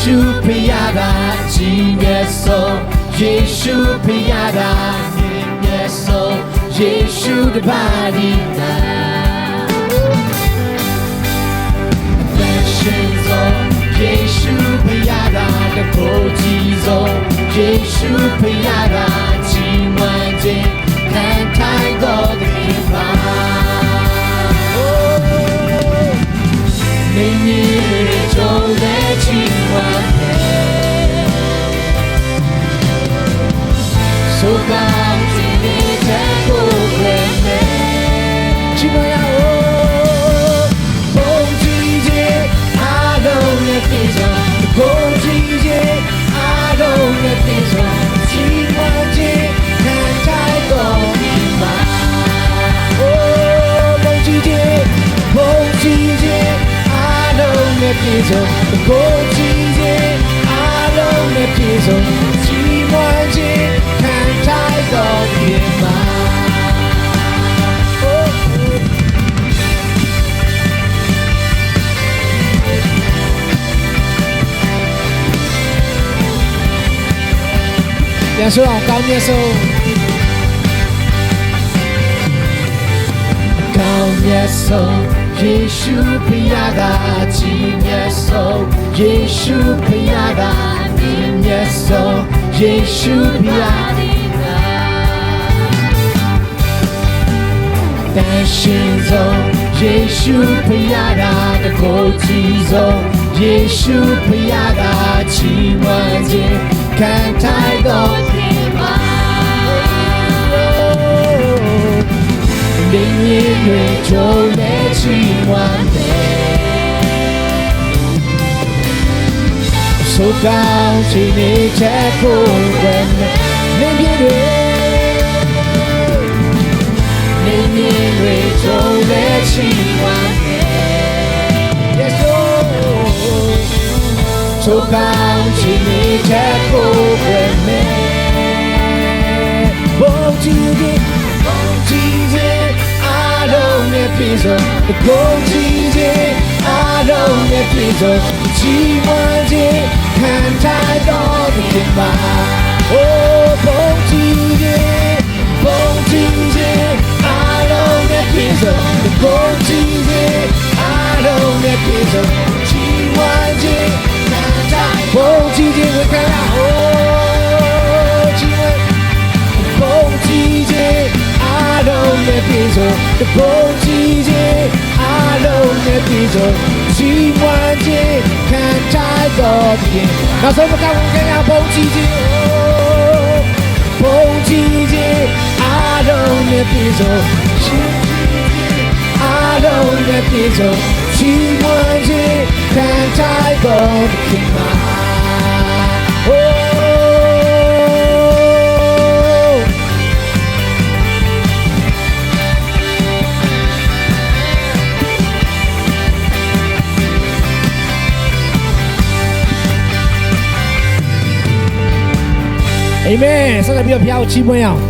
예수 피하라 지에서 예수 피하라 님에서 예수를 바리다 대신서 예수 피하라 고지서 예수 피하라 지마제 간 refuse, go to I don't refuse. 两首老歌，两首。高耶稣，耶稣不亚大，敬耶稣，耶稣不亚大，敬耶稣，耶稣不亚。Tê 走，耶稣 giêsu pria đã có cột. Xin do, giêsu pria đã chìm. Hoàn 당신과 함께 예수 저 당신이 잡고 뵙네 봉지기 봉지지 아름의 빛을 봉지지 아름의 빛을 지워지 한타도 느낀 바오 봉지지 봉지지 아름 ထားတော်ဒီမှာ Oh ဘုံကြည့်ခြင်းဘုံကြည့်ခြင်းအားလုံးနဲ့ပြည့်စုံဘုံကြည့်ခြင်းအားလုံးနဲ့ပြည့်စုံချီးမွမ်းခြင်းခံထားဘုံကြည့်ခြင်းဝေခံရ Oh ချီးမွ đâu đến đi rồi chỉ mới gì đang trái bờ khi mà Amen. 上个比较飘，七分啊。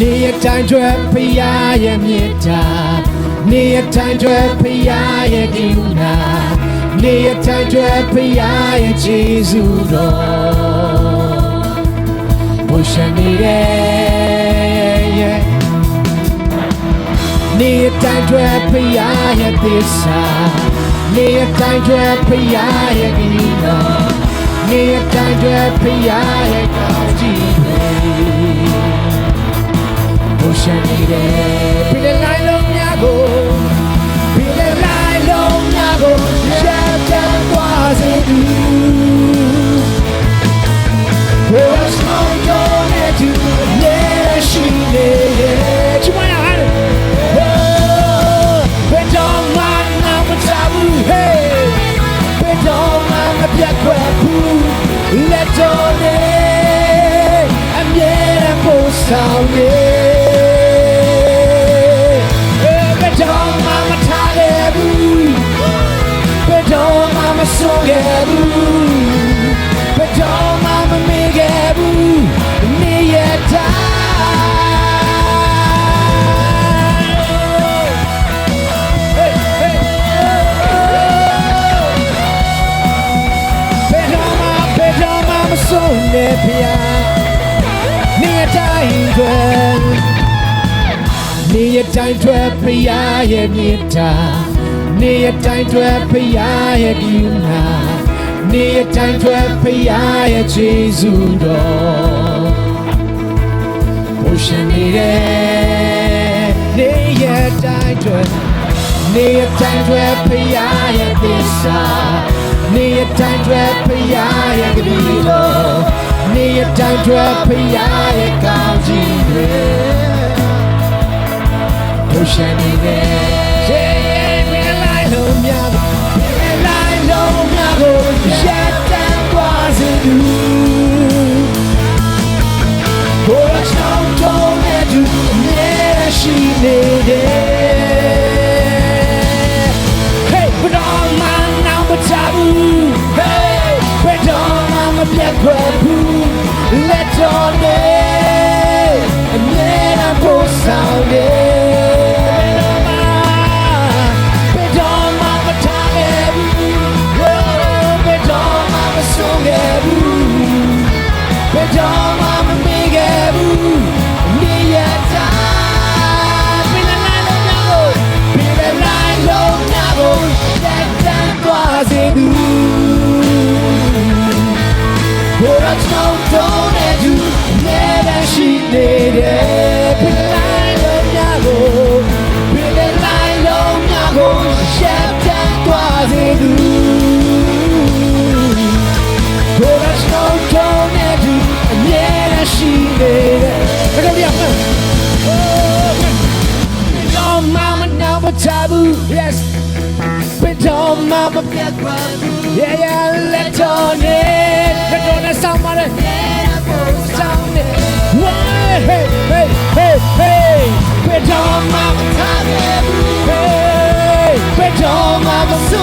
နေရတိုင်းကျွဲဖရာရဲ့မြတ်တာနေရတိုင်းကျွဲဖရာရဲ့ကိူနာနေရတိုင်းကျွဲဖရာရဲ့ဂျေဇုတော်ဘုရားနေရဲ့နေရတိုင်းကျွဲဖရာရဲ့သစ္စာနေရတိုင်းကျွဲဖရာရဲ့ကိူနာနေရတိုင်းကျွဲဖရာရဲ့ကောင်းကြီး ချင်နေတယ်ပြည်တဲ့လိုက်လုံးများကိုပြည်တဲ့လိုက်လုံးများကိုရပ်တန့်သွားစေသူ What's more gonna do? Yeah, she did it. You wanna hide it? Oh, but don't mind now what's up, hey. But don't mind the black crap, let on it. I'm yet a post out, yeah. ဆုံးခဲ့ဘူးဘယ်တော့မှမမေ့ခဲ့ဘူးနေရတိုင်းဘယ်တော့မှဘယ်တော့မှမဆုံးနဲ့ဖျားနေရတိုင်းတွေနေရတိုင်းတွေဖျားရဲ့မြတ်တာ နေရတိုင်းတွေဖျားရဲ့ဒီနာနေရတိုင်းတွေဖျားရဲ့ယေရှုတော်ဘုရှင်နေတယ်နေရတိုင်းတွေနေရတိုင်းတွေဖျားရဲ့သစ္စာနေရတိုင်းတွေဖျားရဲ့ဂရုတော်နေရတိုင်းတွေဖျားရဲ့ကောင်းကြီးတွေ Ocean in there Yeah, Yeah, she needed Hey, put on my number taboo Hey, put on my black boo Let on yeah, yeah, let on it. Let on it, somebody. Sound it. Why? Hey, hey, hey, hey. But oh, mama, hey. But oh, mama, so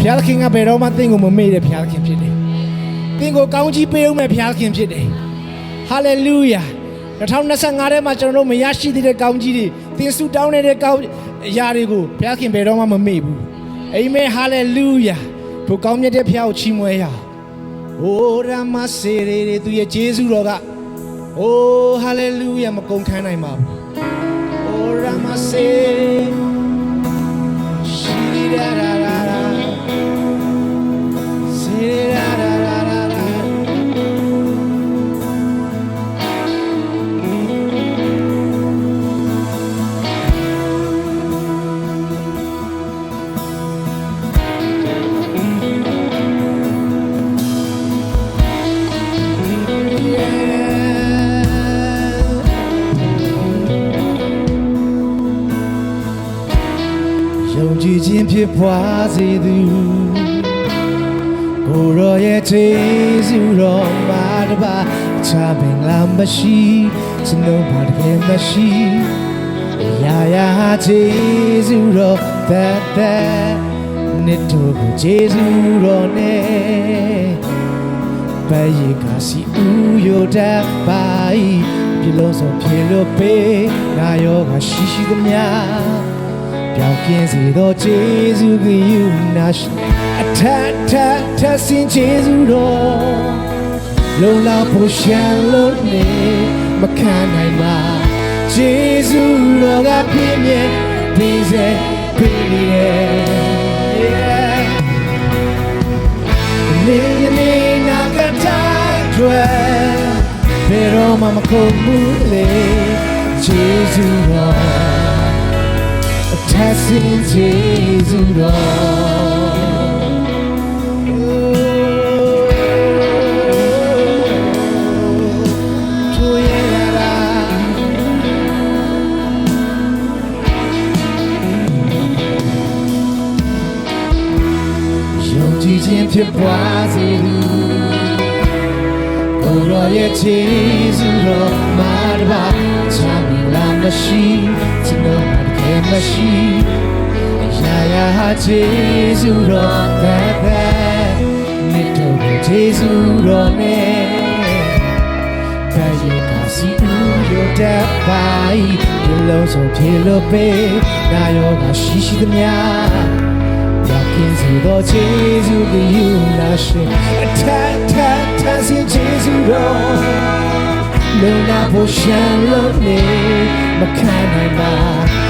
ဘုရားသခင်ကဘယ်တော့မှသင်ကိုမမေ့တဲ့ဘုရားသခင်ဖြစ်တယ်။သင်ကိုကောင်းကြီးပေးအောင်မဲ့ဘုရားသခင်ဖြစ်တယ်။ Hallelujah 2025ထဲမှာကျွန်တော်တို့မရရှိသေးတဲ့ကောင်းကြီးတွေသင်ဆုတောင်းနေတဲ့ကောင်းအရာတွေကိုဘုရားသခင်ဘယ်တော့မှမမေ့ဘူး။ Amen Hallelujah ဘုကောင်းမြတ်တဲ့ဘုရားကိုချီးမွမ်းရအောင်။ Oh ရမစေရေတွေသူရဲ့ဂျေဇုတော်က Oh Hallelujah မကုန်ခန်းနိုင်ပါဘူး။ Oh ရမစေ ဖြစ်ပွားစေသူကိုယ်တော်ရဲ့ခြေဆုတော်မှာတပါချပင်လာမရှိစနှုံးပါတကယ်မရှိရာရာခြေဆုတော်သက်သက်နှစ်တို့ကိုခြေဆုတော်နဲ့ပယေကစီဥယတတ်ပါ၏ပြလုံးစုံပြေလို့ပေးနာယောဂရှိရှိသမျှ ပြောင်းကင်းစေသောဂျေဇုကယူနာရှိအထက်ထက်ထက်စင်ဂျေဇုတော်လုံလောက်ဖို့ရှန်လို့နေမခံနိုင်ပါဂျေဇုတော်ကပြည့်မြဲပြီးစေပြီးနေတယ် Yeah နေနေနာကတိုင်းတွေဘယ်တော့မှမကုန်ဘူးလေဂျေဇုတော် 다신 죄주로 gente boazeiro Oroye tezuro marba Tamilanda shi tino မရှိအရာရာဂျေဇုတော်ဘက်ဘက်မြတ်တော်ဂျေဇုတော်နဲ့ဒါရေကစီဦးရောတက်ပိုင်ဒီလုံးစုံဖြေလို့ပေးဒါရောကရှိရှိသမျှရောက်ခင်စီတော်ဂျေဇုကယူလာရှင်အထက်ထက်ထက်စီဂျေဇုတော်လုံနာဖို့ရှမ်းလို့နေမခံနိုင်ပါ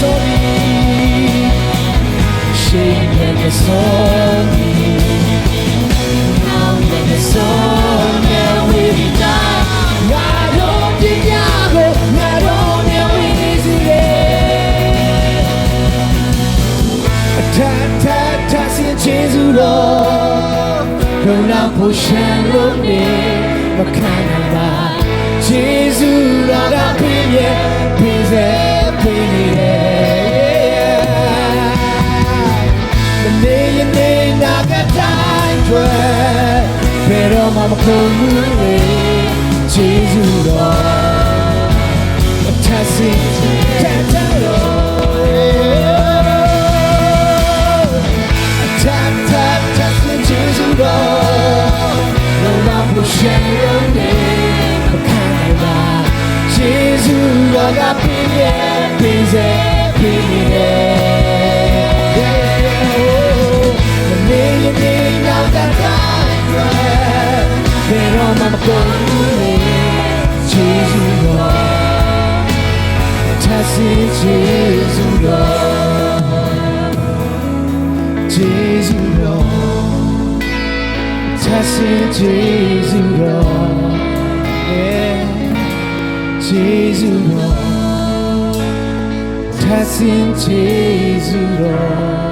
sorry Shame never saw me Now never saw me will be done I don't think I go I don't know easy Ta ta ta sin Jesu lo Kona pushan lo ne Makana ba Jesu lo da pinye pinze အတွက်ဘယ်တော့မှမခုန်ဘူးလေခြေစူးတော်အထက်စီတက်တယ်တော်တတ်တတ်တတ်နဲ့ခြေစူးတော်လောကဘုရားရုံးနေမခံနိုင်ပါခြေစူးတော်ကပြည့်ပြည့်ပြည့်စေပြည့်ပြည့် 괴로움만 바꾸네 지수로 다시 지수로 지수로 다시 지수로 yeah. 지수로 다시 지수로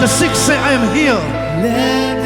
the sick say, I am healed.